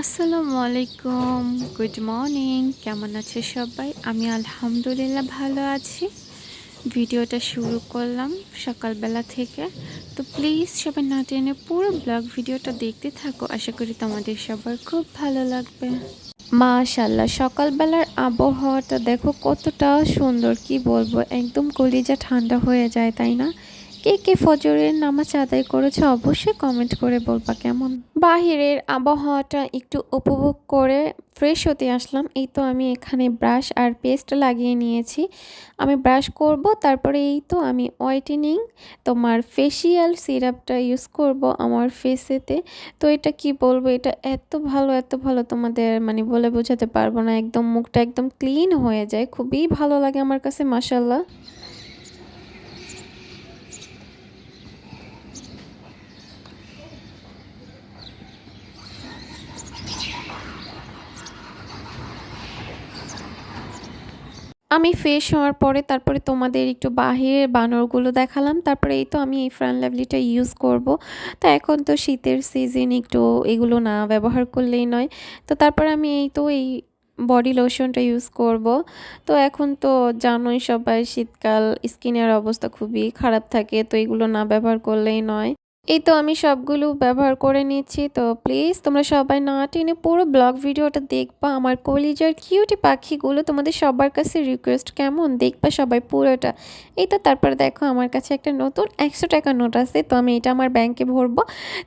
আসসালামু আলাইকুম। Good morning কেমন আছে সবাই? আমি আলহামদুলিল্লাহ ভালো আছি। ভিডিওটা শুরু করলাম সকালবেলা থেকে। তো প্লিজ সবাই না টেনে পুরো ব্লগ ভিডিওটা দেখতে থাকো। আশা করি তোমাদের সবার খুব ভালো লাগবে। মাশাল্লাহ সকালবেলার আবহাওয়াটা দেখো কতটা সুন্দর। কি বলব? একদম কলিজা ঠান্ডা হয়ে যায়, তাই না? কে কে ফজরের নামাজ আদায় করেছে অবশ্যই কমেন্ট করে বলবা কেমন? বাহিরের আবহাওয়াটা একটু উপভোগ করে ফ্রেশ হতে আসলাম। এই তো আমি এখানে ব্রাশ আর পেস্ট লাগিয়ে নিয়েছি। আমি ব্রাশ করব, তারপরে এই তো আমি হোয়াইটেনিং তোমার ফেসিয়াল সিরাপটা ইউজ করব আমার ফেসেতে তো এটা কি বলব? এটা এত ভালো এত ভালো তোমাদের মানে বলে বোঝাতে পারব না। একদম মুখটা একদম ক্লিন হয়ে যায়। খুবই ভালো লাগে আমার কাছে মাসাল্লাহ আমি ফ্রেশ হওয়ার পরে তারপরে তোমাদের একটু বাহিরের বানরগুলো দেখালাম। তারপরে এই তো আমি এই ফ্রান লাভলিটা ইউজ করব। তো এখন তো শীতের সিজন একটু এগুলো না ব্যবহার করলেই নয়। তো তারপরে আমি এই তো এই বডি লোশনটা ইউজ করব। তো এখন তো জানোই সবাই, শীতকাল স্কিনের অবস্থা খুবই খারাপ থাকে। তো এগুলো না ব্যবহার করলেই নয়। এই তো আমি সবগুলো ব্যবহার করে নিচ্ছি। তো প্লিজ তোমরা সবাই না টেনে পুরো ব্লগ ভিডিওটা দেখবা। আমার কলিজার কিউটি পাখিগুলো তোমাদের সবার কাছে রিকোয়েস্ট কেমন? দেখবা সবাই পুরোটা। এই তো তারপরে দেখো আমার কাছে একটা নতুন একশো টাকা নোট আছে। তো আমি এটা আমার ব্যাংকে ভরবো।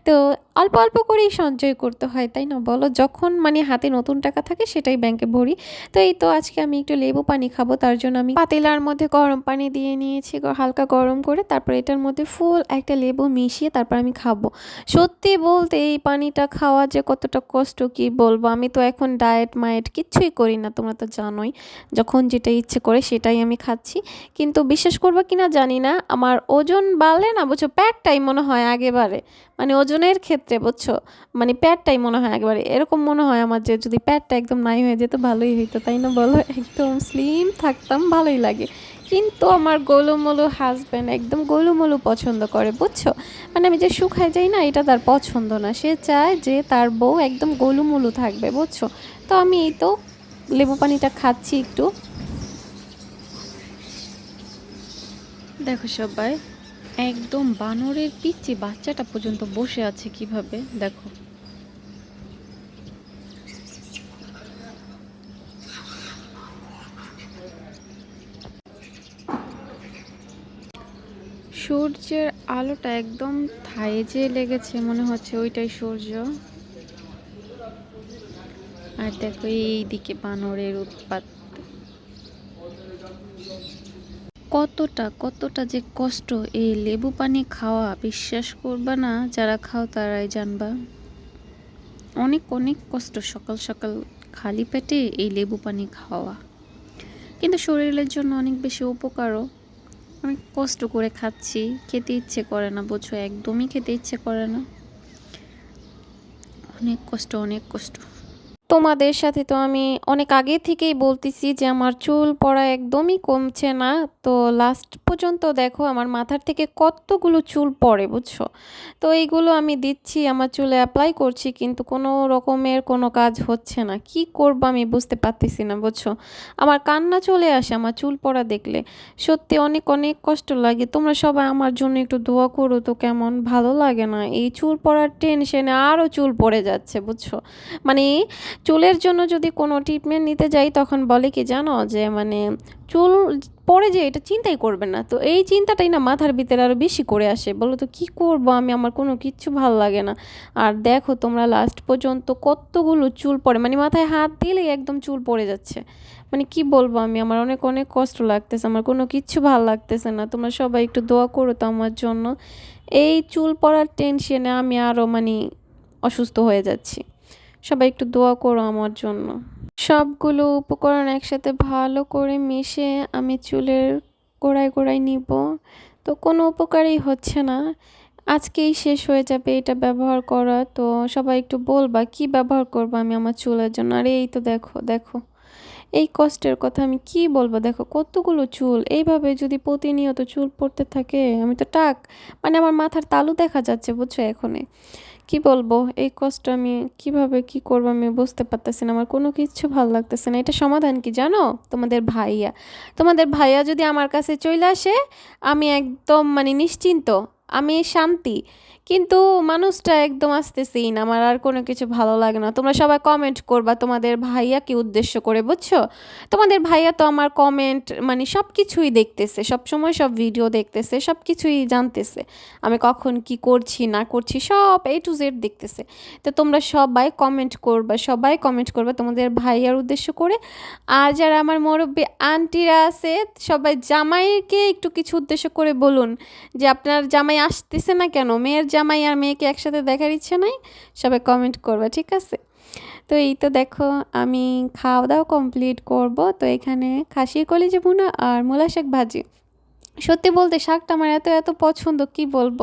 তো অল্প অল্প করেই সঞ্চয় করতে হয়, তাই না? বলো, যখন মানে হাতে নতুন টাকা থাকে সেটাই ব্যাংকে ভরি। তো এই তো আজকে আমি একটু লেবু পানি খাব, তার জন্য আমি পাতিলার মধ্যে গরম পানি দিয়ে নিয়েছি হালকা গরম করে, তারপর এটার মধ্যে ফুল একটা লেবু মিশিয়ে তারপর আমি খাব। সত্যি বলতে এই পানিটা খাওয়া যে কতটা কষ্ট, কি বলব? আমি তো এখন ডায়েট মায়েট কিচ্ছুই করি না, তোমরা তো জানোই। যখন যেটা ইচ্ছে করে সেটাই আমি খাচ্ছি। কিন্তু বিশ্বাস করব কিনা জানি না, আমার ওজন বাড়লে না বুঝছ প্যাটটাই মনে হয় আগেবারে। মানে ওজনের ক্ষেত্রে বুঝছ? মানে প্যাটটাই মনে হয় একবারে। এরকম মনে হয় আমার যে, যদি প্যাটটা একদম নাই হয়ে যেত, ভালোই হইতো, তাই না বলো? একদম স্লিম থাকতাম, ভালোই লাগে। কিন্তু আমার গোলুমলু হাজব্যান্ড একদম গোলুমলু পছন্দ করে, বুঝছ? মানে আমি যে শুকায় যাই না, এটা তার পছন্দ না। সে চায় যে, তার বউ একদম গোলুমলু থাকবে, বুঝছ? তো আমি এই তো লেবু পানিটা খাচ্ছি একটু। দেখো সবাই একদম বানরের পিচ্ছি বাচ্চাটা পর্যন্ত বসে আছে কীভাবে? দেখো। সূর্যের আলোটা একদম থায়ে যে লেগেছে মনে হচ্ছে, ওইটাই সূর্য। আর দেখো এই দিকে বানরের উৎপাত। কতটা কতটা যে কষ্ট এই লেবু পানি খাওয়া, বিশ্বাস করবা না, যারা খাও তারাই জানবা। অনেক অনেক কষ্ট সকাল সকাল খালি পেটে এই লেবু পানি খাওয়া। কিন্তু শরীরের জন্য অনেক বেশি উপকারও। অনেক কষ্ট করে খাচ্ছি, খেতে ইচ্ছে করে না, বোঝো, একদমই খেতে ইচ্ছে করে না। অনেক কষ্ট অনেক কষ্ট। তোমাদের সাথে তো আমি অনেক আগে থেকেই বলতেছি যে আমার চুল পড়া একদমই কমছে না। তো লাস্ট পর্যন্ত দেখো আমার মাথার থেকে কতগুলো চুল পড়ে, বুঝছ? তো এইগুলো আমি দিচ্ছি, আমার চুলে অ্যাপ্লাই করছি, কিন্তু কোনো রকমের কোনো কাজ হচ্ছে না। কি করব আমি বুঝতে পারতেছি না, বুঝছ? আমার কান্না চলে আসে আমার চুল পড়া দেখলে। সত্যি অনেক অনেক কষ্ট লাগে। তোমরা সবাই আমার জন্য একটু দোয়া করো তো কেমন? ভালো লাগে না। এই চুল পড়ার টেনশনে আরও চুল পড়ে যাচ্ছে, বুঝছ? মানে চুলের জন্য যদি কোনো ট্রিটমেন্ট নিতে যাই, তখন বলে কি জানো যে মানে চুল পরে যে এটা চিন্তাই করবে না। তো এই চিন্তাটাই না মাথার ভিতরে আরও বেশি করে আসে। বলো তো, কী করব আমি? আমার কোনো কিচ্ছু ভালো লাগে না। আর দেখো তোমরা লাস্ট পর্যন্ত কতগুলো চুল পড়ে মানে মাথায় হাত দিলেই একদম চুল পড়ে যাচ্ছে। মানে কি বলব আমি? আমার অনেক অনেক কষ্ট লাগতেছে। আমার কোনো কিচ্ছু ভালো লাগতেছে না। তোমরা সবাই একটু দোয়া করো তো আমার জন্য। এই চুল পড়ার টেনশনে আমি আরও মানে অসুস্থ হয়ে যাচ্ছি। সবাই একটু দোয়া করো আমার জন্য। সবগুলো উপকরণ একসাথে ভালো করে মিশে আমি চুলের গোড়ায় গোড়ায় নিব। তো কোনো উপকারই হচ্ছে না। আজকেই শেষ হয়ে যাবে এটা ব্যবহার করা। তো সবাই একটু বলবা, কি ব্যবহার করব আমি আমার চুলের জন্য? আর এই তো দেখো দেখো। এই কষ্টের কথা আমি কি বলব? দেখো, কতগুলো চুল। এইভাবে যদি প্রতিনিয়ত চুল পড়তে থাকে, আমি তো টাক। মানে আমার মাথার তালু দেখা যাচ্ছে, বুঝছ, এখনই। কি বলব? এই কষ্ট আমি কীভাবে, কি করব আমি বুঝতে পারতেছি না। আমার কোনো কিছু ভালো লাগতেছে না। এটা সমাধান কি জানো? তোমাদের ভাইয়া। তোমাদের ভাইয়া যদি আমার কাছে চলে আসে, আমি একদম মানে নিশ্চিন্ত, আমি শান্তি। কিন্তু মানুষটা একদম আসতেছেই না, আমার আর কোনো কিছু ভালো লাগে না। তোমরা সবাই কমেন্ট করবা তোমাদের ভাইয়াকে উদ্দেশ্য করে, বুঝছ? তোমাদের ভাইয়া তো আমার কমেন্ট মানে সব কিছুই দেখতেছে সব সময় সব ভিডিও দেখতেছে সব কিছুই জানতেছে। আমি কখন কি করছি, না করছি, সব এ টু জেড দেখতেছে। তো তোমরা সবাই কমেন্ট করবা, সবাই কমেন্ট করবা তোমাদের ভাইয়ার উদ্দেশ্য করে। আর যারা আমার মুরব্বী আন্টিরা আছে, সবাই জামাইকে একটু কিছু উদ্দেশ্য করে বলুন। যে আপনার জামাই আসতেছে না কেন? মেয়ের জামাই আর মেয়েকে একসাথে দেখার ইচ্ছে নাই, সবাই কমেন্ট করবে, ঠিক আছে? তো এই তো দেখো, আমি খাওয়া দাওয়া কমপ্লিট করব। তো এখানে খাসির কলেজে বোনা আর মূলা শাক ভাজি। সত্যি বলতে শাকটা আমার এত এত পছন্দ, কি বলব?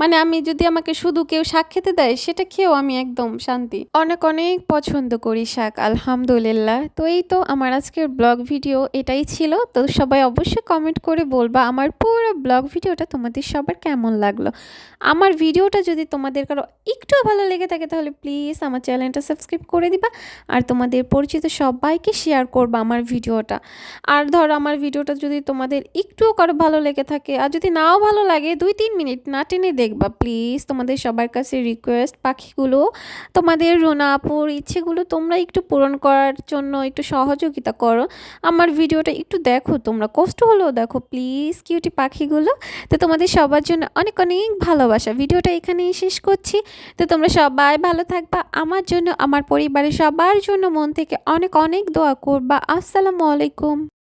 মানে আমি যদি আমাকে শুধু কেউ শাক খেতে দেয়, সেটা খেয়েও আমি একদম শান্তি। অনেক অনেক পছন্দ করি শাক, আলহামদুলিল্লাহ। তো এই তো আমার আজকের ব্লগ ভিডিও এটাই ছিল। তো সবাই অবশ্যই কমেন্ট করে বলবা আমার পুরো ব্লগ ভিডিওটা তোমাদের সবার কেমন লাগল। আমার ভিডিওটা যদি তোমাদের কারও একটু ভালো লেগে থাকে, তাহলে প্লিজ আমার চ্যানেলটা সাবস্ক্রাইব করে দিবা। আর তোমাদের পরিচিত সবাইকে শেয়ার করবা আমার ভিডিওটা। আর ধরো আমার ভিডিওটা যদি তোমাদের একটুও কারও ভালো লেগে থাকে। আর যদি নাও ভালো লাগে, দুই তিন মিনিট না টেনে দেখবা প্লিজ তোমাদের সবার কাছে রিকোয়েস্ট পাখিগুলো। তোমাদের রোনাপুর ইচ্ছেগুলো তোমরা একটু পূরণ করার জন্য একটু সহযোগিতা করো। আমার ভিডিওটা একটু দেখো, তোমরা কষ্ট হলেও দেখো প্লিজ কিউটি পাখিগুলো। তো তোমাদের সবার জন্য অনেক অনেক ভালোবাসা। ভিডিওটা এখানেই শেষ করছি। তো তোমরা সবাই ভালো থাকবা। আমার জন্য, আমার পরিবারের সবার জন্য মন থেকে অনেক অনেক দোয়া করবা। আসসালামু আলাইকুম।